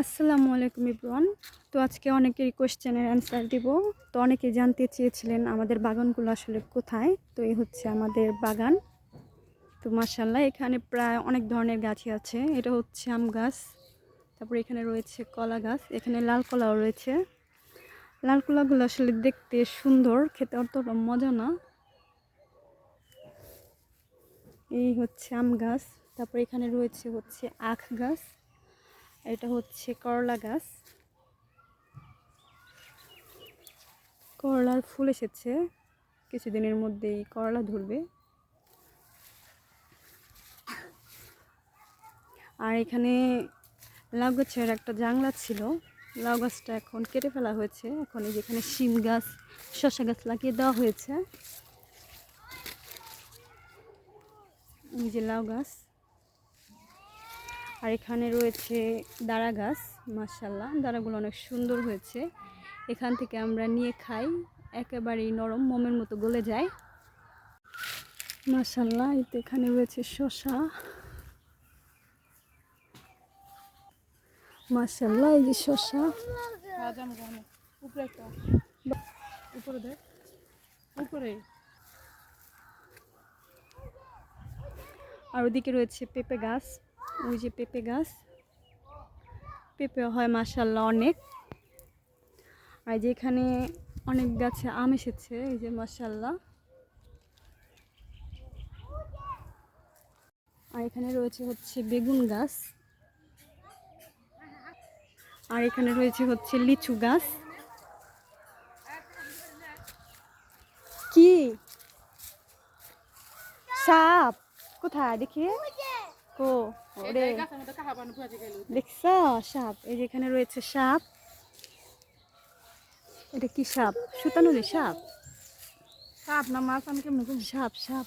আসসালামু আলাইকুম ইব্রান। তো আজকে অনেকেরই কোশ্চেনের অ্যান্সার দিব। তো অনেকে জানতে চেয়েছিলেন আমাদের বাগানগুলো আসলে কোথায়? তো এই হচ্ছে আমাদের বাগান। তো মাসাল্লাহ এখানে প্রায় অনেক ধরনের গাছই আছে। এটা হচ্ছে আম গাছ, তারপর এখানে রয়েছে কলা গাছ, এখানে লাল কলাও রয়েছে। লাল কলাগুলো আসলে দেখতে সুন্দর, খেতে অতটা মজা না। এই হচ্ছে আম গাছ, তারপর এখানে রয়েছে হচ্ছে আখ গাছ। এটা হচ্ছে করলা গাছ। করলার ফুল এসেছে। কিছুদিনের মধ্যেই করলা ধরবে। আর এখানে লাউ গাছের একটা জাংলা ছিল। লাউ গাছটা এখন কেটে ফেলা হয়েছে। এখন এই যেখানে শিম গাছ, শসা গাছ লাগিয়ে দেওয়া হয়েছে। এই যে লাউ গাছ। আর এখানে রয়েছে দাঁড়া গাছ মাসাল্লাহ দাঁড়াগুলো অনেক সুন্দর হয়েছে। এখান থেকে আমরা নিয়ে খাই একেবারেই নরম মোমের মতো গলে যায়। মাসাল্লাহ এই তো এখানে রয়েছে শসা। মাসাল্লাহ এই যে শসা। উপরে একটা। উপরে দেখ। উপরে। আর ওদিকে রয়েছে পেঁপে গাছ। ওই যে পেঁপে গাছ। পেঁপে হয় মাসাল্লাহ অনেক। আর যে এখানে অনেক গাছে আম এসেছে, এই যে মাসাল্লাহ আর এখানে রয়েছে হচ্ছে বেগুন গাছ। আর এখানে রয়েছে হচ্ছে লিচু গাছ। কি? সাপ! কোথায়? দেখি। ওরে। দেখছ? সাপ। এই যে এখানে রয়েছে সাপ এটা কি সাপ? সুতানুরি সাপ? সাপ না মাছ আমি কেমন সাপ সাপ।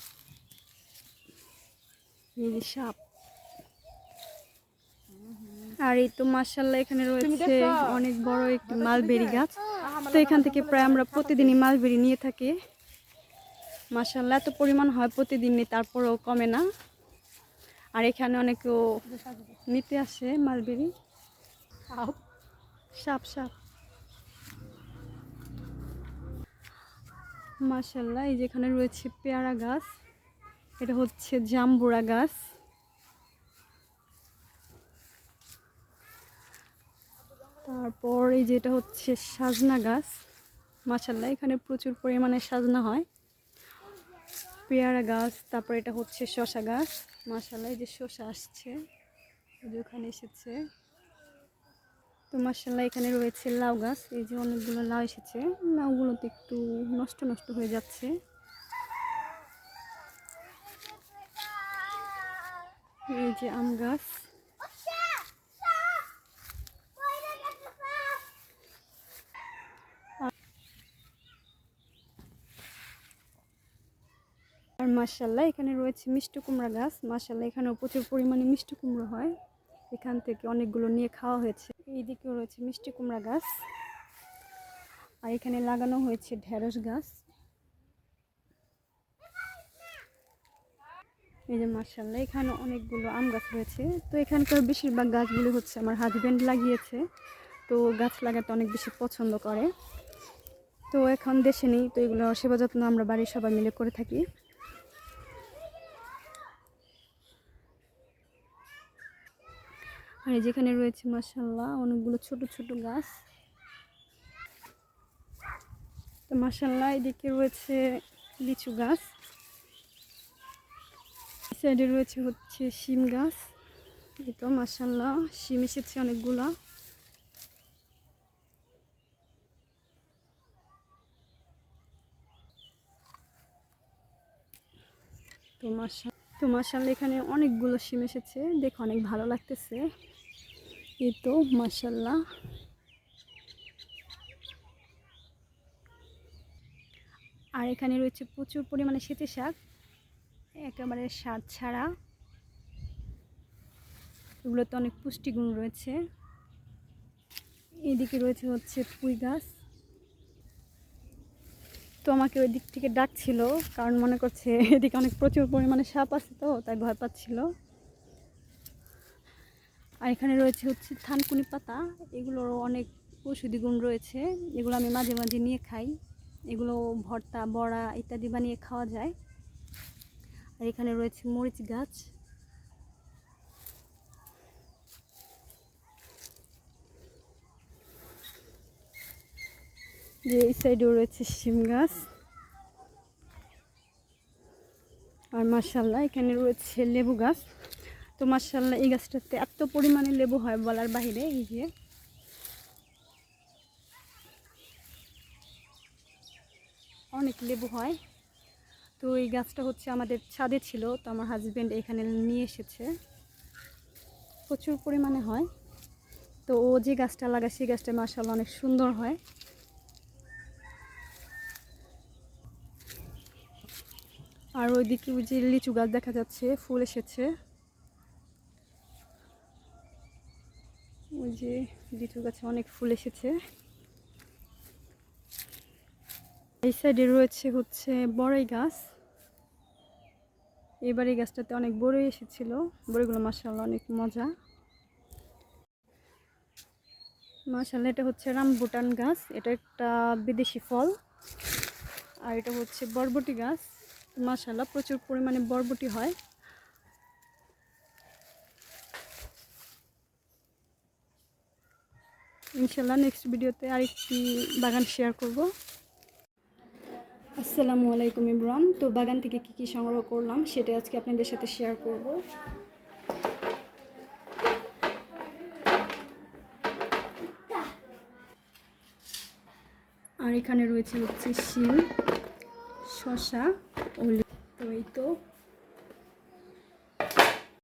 এই যে সাপ। আর এই তো মার্শাল্লাহ এখানে রয়েছে অনেক বড় একটি মালবেরি গাছ। তো এখান থেকে প্রায় আমরা প্রতিদিনই মালবেরি নিয়ে থাকি। মার্শাল্লাহ এত পরিমাণ হয় প্রতিদিনই তারপরেও কমে না। আর এখানে অনেকেও নিতে আসে মালবেরি। সাপ সাপ। মাশাল্লাহ, এই যেখানে রয়েছে পেয়ারা গাছ, এটা হচ্ছে জাম্বুরা গাছ। তারপর এই যেটা হচ্ছে সাজনা গাছ। মাশাল্লাহ, এখানে প্রচুর পরিমাণে সাজনা হয়। পেয়ারা গাছ, তারপর এটা হচ্ছে শশা গাছ। এই যে শসা আসছে ওখানে এসেছে। তো মাসাল্লাহ এখানে রয়েছে লাউ গাছ, এই যে অনেকগুলো লাউ এসেছে। লাউগুলোতে একটু নষ্ট নষ্ট হয়ে যাচ্ছে। এই যে আম গাছ। আর মার্শাল্লাহ এখানে রয়েছে মিষ্টি কুমড়া গাছ। মার্শাল্লাহ এখানেও প্রচুর পরিমাণে মিষ্টি কুমড়ো হয়। এখান থেকে অনেকগুলো নিয়ে খাওয়া হয়েছে। এইদিকেও রয়েছে মিষ্টি কুমড়া গাছ। আর এখানে লাগানো হয়েছে ঢেঁড়স গাছ। এই যে মার্শাল্লাহ এখানে অনেকগুলো আম গাছ রয়েছে। তো এখানকার বেশিরভাগ গাছগুলি হচ্ছে আমার হাজব্যান্ড লাগিয়েছে। তো গাছ লাগাতে অনেক বেশি পছন্দ করে। তো এখন দেশে নেই, তো এগুলো সেবা যত্ন আমরা বাড়ির সবাই মিলে করে থাকি। আর যেখানে রয়েছে মাসাল্লাহ অনেকগুলো ছোট ছোট গাছ। তো মাসাল্লাহ এদিকে রয়েছে লিচু গাছ। সাইডে রয়েছে হচ্ছে শিম গাছ। এই তো মাসাল্লাহ শিম এসেছে অনেকগুলা। তো মাসা তো মাসাল্লাহ এখানে অনেকগুলো শিম এসেছে। দেখে, অনেক ভালো লাগতেছে। এই তো আর এখানে রয়েছে প্রচুর পরিমাণে সেচে শাক। একেবারে স্বাদ ছাড়া। এগুলোতে অনেক পুষ্টিগুণ রয়েছে। এদিকে রয়েছে হচ্ছে পুঁই গাছ। তো আমাকে ওই দিক থেকে ডাকছিল, কারণ মনে করছে এদিকে অনেক প্রচুর পরিমাণে সাপ আছে তো, তাই ভয় পাচ্ছিল। আর এখানে রয়েছে হচ্ছে থানকুনি পাতা। এগুলোরও অনেক ঔষধি গুণ রয়েছে। এগুলো আমি মাঝে মাঝে নিয়ে খাই। এগুলো ভর্তা, বড়া ইত্যাদি বানিয়ে খাওয়া যায়। আর এখানে রয়েছে মরিচ গাছ। যে এই সাইডেও রয়েছে শিম গাছ। আর মার্শাল্লাহ এখানে রয়েছে লেবু গাছ। তো মার্শাল্লাহ এই গাছটাতে এত পরিমাণে লেবু হয় বলার বাহিরে, এই যে। অনেক লেবু হয়। তো এই গাছটা হচ্ছে আমাদের ছাদে ছিল, তো আমার হাজব্যান্ড এখানে নিয়ে এসেছে। প্রচুর পরিমাণে হয়। তো ও যে গাছটা লাগায়, সেই গাছটা মার্শাল্লাহ অনেক সুন্দর হয়। আর ওইদিকে ওই যে লিচু গাছ দেখা যাচ্ছে, ফুল এসেছে। যে লিচু গাছে অনেক ফুল এসেছে। এই সাইডে রয়েছে হচ্ছে বড়ই গাছ। এবার এই গাছটাতে অনেক বড়ই এসেছিল। বড়িগুলো মাসাল্লাহ অনেক মজা। মাসাল্লাহ এটা হচ্ছে রামবুটান গাছ। এটা একটা বিদেশি ফল। আর এটা হচ্ছে বরবটি গাছ। মাসাল্লাহ প্রচুর পরিমাণে বরবটি হয়। ইনশাল্লাহ নেক্সট ভিডিওতে আরেকটি বাগান শেয়ার করব। আসসালামু আলাইকুম ইমরান। তো বাগান থেকে কী কী সংগ্রহ করলাম সেটা আজকে আপনাদের সাথে শেয়ার করব। আর এখানে রয়েছে হচ্ছে শিম শশা ও তো এই তো